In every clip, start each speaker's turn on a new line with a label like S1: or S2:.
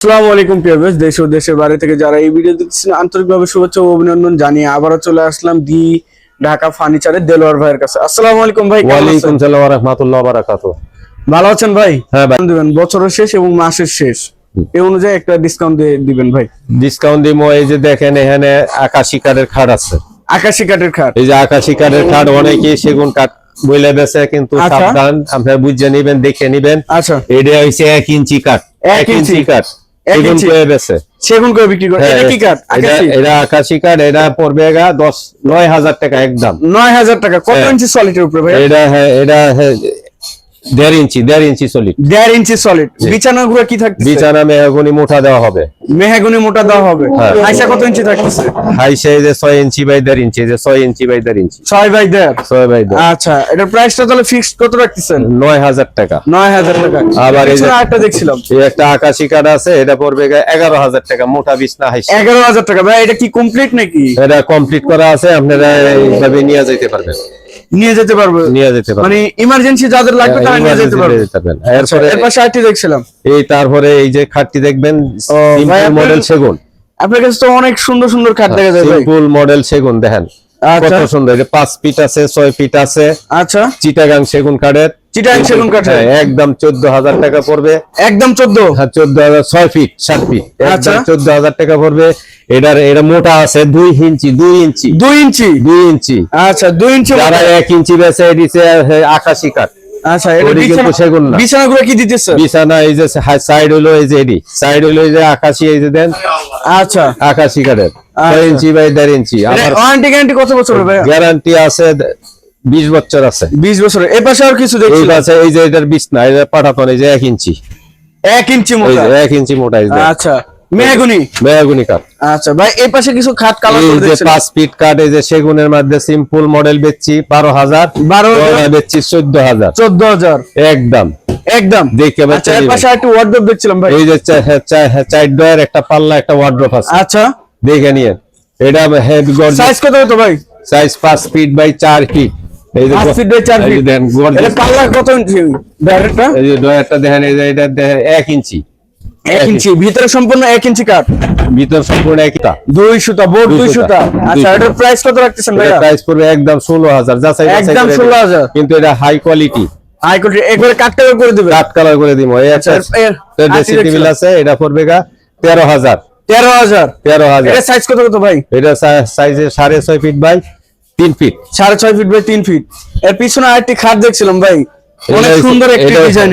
S1: আসসালামু আলাইকুম দেশ ও দেশের বাইরে থেকে যারা এই ভিডিও দেখছেন আন্তরিকভাবে শুভেচ্ছা ও অভিনন্দন জানিয়ে আবারও চলে আসলাম দি ঢাকা ফার্নিচারের দেলোয়ার ভাইয়ের কাছে। আসসালামু আলাইকুম ভাই
S2: ওয়ালাইকুম রহমতুল্লাহ বারাকাতু
S1: ভালো আছেন ভাই?
S2: হ্যাঁ ভাই।
S1: দিবেন বছরের শেষ এবং মাসের শেষ। এই অনুযায়ী একটা ডিসকাউন্ট দিয়ে দিবেন ভাই।
S2: ডিসকাউন্ট দিমো এই যে দেখেন এখানে আকাশি কাঠের খাট আছে।
S1: আকাশি কাঠের খাট।
S2: এই যে আকাশি কাঠের খাট অনেকে সেগুন কাঠ বইলে বেছে কিন্তু
S1: আচ্ছা।
S2: সাবধান আপনারা বুঝে নিবেন দেখে নিবেন।
S1: আচ্ছা।
S2: এটা হইছে এক ইঞ্চি কাঠ।
S1: এক ইঞ্চি।
S2: কাঠ। সেগুন কয়ে বেছে।
S1: সেগুন করে বিক্রি করে। এটা কি কাঠ?
S2: হ্যাঁ, এটা
S1: আকাশি
S2: কাঠ এটা পড়বে গা দশ নয় হাজার টাকা একদম।
S1: নয় হাজার টাকা। কত
S2: হ্যাঁ।
S1: ইঞ্চি সলিটের উপরে ভাই
S2: এটা হ্যাঁ এটা হ্যাঁ, দেড় ইঞ্চি দেড় ইঞ্চি চলি
S1: দেড় ইঞ্চি সলিড বিছানা গুলো কি থাকছে
S2: বিছানা মেহগুনি মোটা দেওয়া হবে।
S1: মেহাগুনি মোটা দেওয়া হবে।
S2: হ্যাঁ।
S1: আইসা কত ইঞ্চি থাকতেছে?
S2: হাই সাইজে ছয় ইঞ্চি বাই দেড় ইঞ্চি যে ছয় ইঞ্চি বাই দেড় ইঞ্চি।
S1: ছয় বাই দেড়?
S2: ছয় বাই দেড়।
S1: আচ্ছা এটার প্রাইসটা তাহলে ফিক্সড কত রাখতেছেন?
S2: নয় হাজার টাকা।
S1: নয় হাজার টাকা।
S2: আবার এই যে-
S1: আরেকটা দেখছিলাম।
S2: এই একটা আকাশি কার্ড আছে এটা পড়বে এগারো হাজার টাকা মোটা বিছনা হাইস।
S1: এগারো হাজার টাকা। ভাই এটা কি কমপ্লিট নাকি?
S2: এটা কমপ্লিট করা আছে আপনারা এইভাবে নিয়ে যেতে পারবেন।
S1: নিয়ে যেতে পারবে।
S2: নিয়ে যেতে পারব।
S1: মানে ইমার্জেন্সি যাদের লাগবে তারা নিয়ে যেতে পারবে। আচ্ছা,
S2: এরপরে
S1: এর পাশে আরেকটি দেখছিলাম।
S2: এই তারপরে এই যে খাটটি দেখবেন
S1: সিম্পল
S2: মডেল সেগুন।
S1: আপনার কাছে তো অনেক সুন্দর সুন্দর খাট দেখা যায়
S2: সিম্পল মডেল সেগুন দেখেন।
S1: আচ্ছা।
S2: কত সুন্দর পাঁচ ফিট আছে ছয় ফিট আছে।
S1: আচ্ছা।
S2: চিটাগাং সেগুন কাঠের
S1: চিটাগাং সেগুন।
S2: হ্যাঁ, একদম চোদ্দ হাজার টাকা পড়বে।
S1: একদম
S2: হ্যাঁ ফিট ফিট
S1: আচ্ছা।
S2: চোদ্দ হাজার টাকা পড়বে। এটার এটা মোটা আছে ইঞ্চি ইঞ্চি।
S1: ইঞ্চি?
S2: ইঞ্চি।
S1: আচ্ছা ইঞ্চি
S2: যারা ইঞ্চি দিছে কাঠ।
S1: আচ্ছা এটা
S2: ওটি সেগুন না।
S1: বিছানা গুলো কি দিতেছে?
S2: বিছানা এই যে সাইড হলো এই যে এডি সাইড হলো এই যে আকাশি এই যে দেন।
S1: আচ্ছা।
S2: আকাশি কাঠের।
S1: আচ্ছা।
S2: ইঞ্চি বাই দেড় ইঞ্চি। আমার
S1: ওয়ারেন্টি গ্যারান্টি কত বছর ভাই
S2: গ্যারান্টি আছে বিশ বছর আছে।
S1: বিশ বছর এই পাশে আর কিছু দেখছি
S2: আছে এই যে এটার বিছনা এই যে পাঠাতন এই যে এক ইঞ্চি।
S1: এক ইঞ্চি
S2: এই
S1: মোটা
S2: যে এক ইঞ্চি মোটা
S1: আচ্ছা মেহগুনি
S2: মেয়াগুনি কাঠ।
S1: আচ্ছা ভাই এই পাশে কিছু খাট কালার করে
S2: যে
S1: দেখছেন
S2: পাঁচ ফিট কাঠ এই যে সেগুনের মধ্যে সিম্পল মডেল বেচছি বারো হাজার।
S1: বারো হাজার?
S2: ওটা বেচছি চোদ্দ হাজার।
S1: চোদ্দ হাজার?
S2: একদম।
S1: একদম?
S2: দেখে বাচ্চা
S1: আচ্ছা এর পাশে একটা ওয়ার্ডরোব দেখছিলাম ভাই।
S2: এই যে হ্যাঁ, হ্যাঁ, চার ডয়ার একটা পাল্লা একটা ওয়ার্ড্রোপ আছে।
S1: আচ্ছা।
S2: দেখে নিয়ে। এটা হেড
S1: সাইজ কত হতো ভাই?
S2: সাইজ পাঁচ ফিট বাই চার ফিট এই যে
S1: পাঁচ feet by চার
S2: এই যে
S1: feet।
S2: দেখেন
S1: পাল্লা কত ইঞ্চি ডাইরেক্টটা
S2: এই যে ডয়ারটা দেখেন এই যে এটা এক ইঞ্চি।
S1: এক ইঞ্চি। ভিতরে সম্পূর্ণ এক ইঞ্চি কাঠ?
S2: ভিতর সম্পূর্ণ একটা
S1: দুই সুতা বোর্ড
S2: দুই সুতা।
S1: সুতা। আচ্ছা এটার প্রাইস কত রাখতেছেন ভাইয়া?
S2: প্রাইস পড়বে একদম ষোলো হাজার। যাচাই
S1: একদম 16,000
S2: দিবেন। কিন্তু এটা হাই কোয়ালিটি
S1: হাই কোয়ালিটি একবারে কাট টাকা করে দিবে
S2: কাট কালার করে দিব এই
S1: আচ্ছা,
S2: ড্রেসিং টেবিল আছে এটা পড়বে গা তেরো হাজার।
S1: তেরো হাজার।
S2: তেরো হাজার।
S1: এটা সাইজ কত কত ভাই?
S2: এটা সাইজে সাড়ে ছয় ফিট বাই। তিন ফিট
S1: সাড়ে ছয় ফিট বাই তিন ফিট এর পিছনে আরেকটি খাট দেখছিলাম ভাই। অনেক সুন্দর একটি ডিজাইন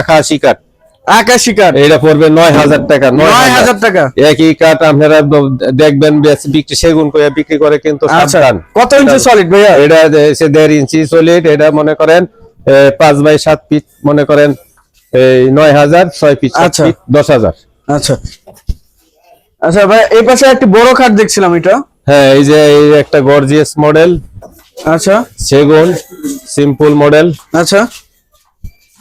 S2: আকাশি কাঠ
S1: আকাশি কাঠ
S2: এটা পড়বে নয় হাজার টাকা
S1: নয় হাজার। টাকা।
S2: একই কাঠ আপনারা দেখবেন বিক্রি সেগুন করে বিক্রি করে কিন্তু
S1: আচ্ছা। কত ইঞ্চি সলিড ভাইয়া?
S2: এটা দেড় ইঞ্চি সলিড এটা মনে করেন পাঁচ বাই সাত ফিট মনে করেন এই নয় হাজার ছয় ফিট
S1: আচ্ছা।
S2: দশ হাজার।
S1: আচ্ছা। আচ্ছা ভাই এই পাশে একটি বড় খাট দেখছিলাম এটা।
S2: হ্যাঁ এই যে এই একটা গর্জিয়াস মডেল
S1: আচ্ছা।
S2: সেগুন সিম্পল মডেল
S1: আচ্ছা।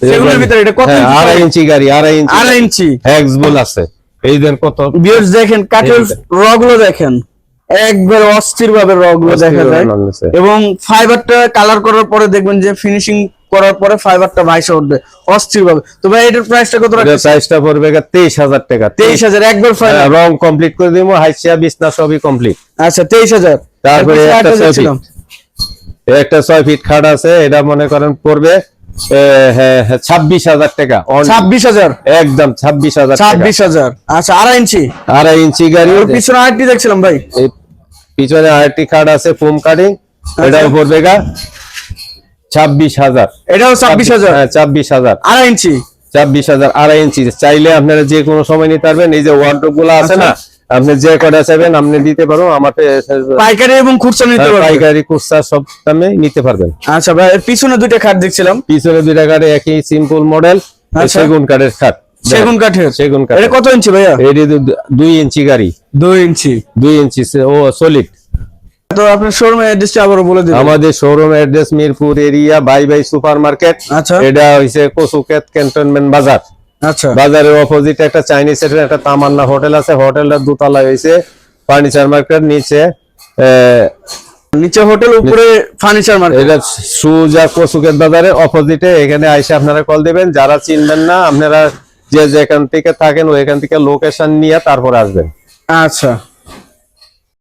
S1: সেগুনের ভিতরে এটা কত
S2: হ্যাঁ, আড়াই ইঞ্চি গাড়ি আড়াই ইঞ্চি।
S1: আড়াই ইঞ্চি।
S2: হ্যাক্সবুল আছে। এই দেন কত?
S1: ভিউয়ার্স দেখেন কাঠের রগুলো। দেখেন। একবার অস্থির ভাবে র গুলো দেখা যায়। এবং ফাইবারটা কালার করার পরে দেখবেন যে ফিনিশিং করার পরে ফাইবারটা ভাইসে উঠবে অস্থির ভাবে তো ভাই এটার প্রাইসটা কত রাখছেন
S2: প্রাইসটা পড়বে তেইশ হাজার টাকা।
S1: তেইশ হাজার একবার
S2: হ্যাঁ,
S1: ফাইনাল
S2: রং কমপ্লিট করে দিব হাইসিয়া বিছনা সবই কমপ্লিট
S1: আচ্ছা তেইশ হাজার।
S2: তারপরে
S1: এর পিছনে
S2: একটা
S1: আরেকটা
S2: ফিট একটা ছয় ফিট খাট আছে এটা মনে করেন পড়বে ছাব্বিশ হাজার টাকা। On-
S1: ছাব্বিশ হাজার?
S2: একদম ছাব্বিশ হাজার
S1: ছাব্বিশ হাজার। আচ্ছা আড়াই ইঞ্চি?
S2: আড়াই ইঞ্চি গাড়ি
S1: পিছনে আরেকটি দেখছিলাম ভাই।
S2: পিছনে আরেকটি খাট আছে ফোম কাটিং এটাও পড়বে গা ছাব্বিশ হাজার।
S1: এটাও ছাব্বিশ হাজার?
S2: হ্যাঁ ছাব্বিশ হাজার।
S1: আড়াই ইঞ্চি?
S2: ছাব্বিশ হাজার আড়াই ইঞ্চি। চাইলে আপনারা যে কোনো সময় নিতে পারবেন। এই যে ওয়ার্ডরোবগুলো আছে না আপনি যে কটা চাইবেন আপনি দিতে পারো আমার
S1: পাইকারি এবং খুচরা নিতে পারবে?
S2: পাইকারি কুস্তা সব দামে নিতে পারবেন।
S1: আচ্ছা ভাই এর পিছনে দুইটা খাট দেখছিলাম।
S2: পিছনে দুইটা কাঠে একই সিম্পল মডেল
S1: আচ্ছা।
S2: সেগুন কাঠের খাট।
S1: সেগুন কাঠের।
S2: সেগুন কাঠ
S1: এটা কত ইঞ্চি ভাইয়া?
S2: এটি দুই ইঞ্চি গাড়ি।
S1: দুই ইঞ্চি।
S2: দুই ইঞ্চি ও সলিড
S1: তো আপনার শোরুম অ্যাড্রেসটা আবারও বলে দিবেন।
S2: আমাদের showroom address Mirpur area bye bye super market
S1: আচ্ছা।
S2: এটা হইছে কসুকেত ক্যান্টনমেন্ট বাজার।
S1: আচ্ছা।
S2: বাজারের অপোজিট একটা চাইনিজ এর একটা তামান্না হোটেল আছে হোটেলটা দুতলা হয়েছে ফার্নিচার মার্কেট নিচে
S1: নিচে হোটেল উপরে ফার্নিচার মার্কেট
S2: এটা সুজা কসুকের বাজারের অপোজিটে এখানে আইসে আপনারা কল দিবেন যারা চিনবেন না আপনারা যে যেখান থেকে থাকেন ওইখান থেকে লোকেশন নিয়ে তারপর আসবেন।
S1: আচ্ছা।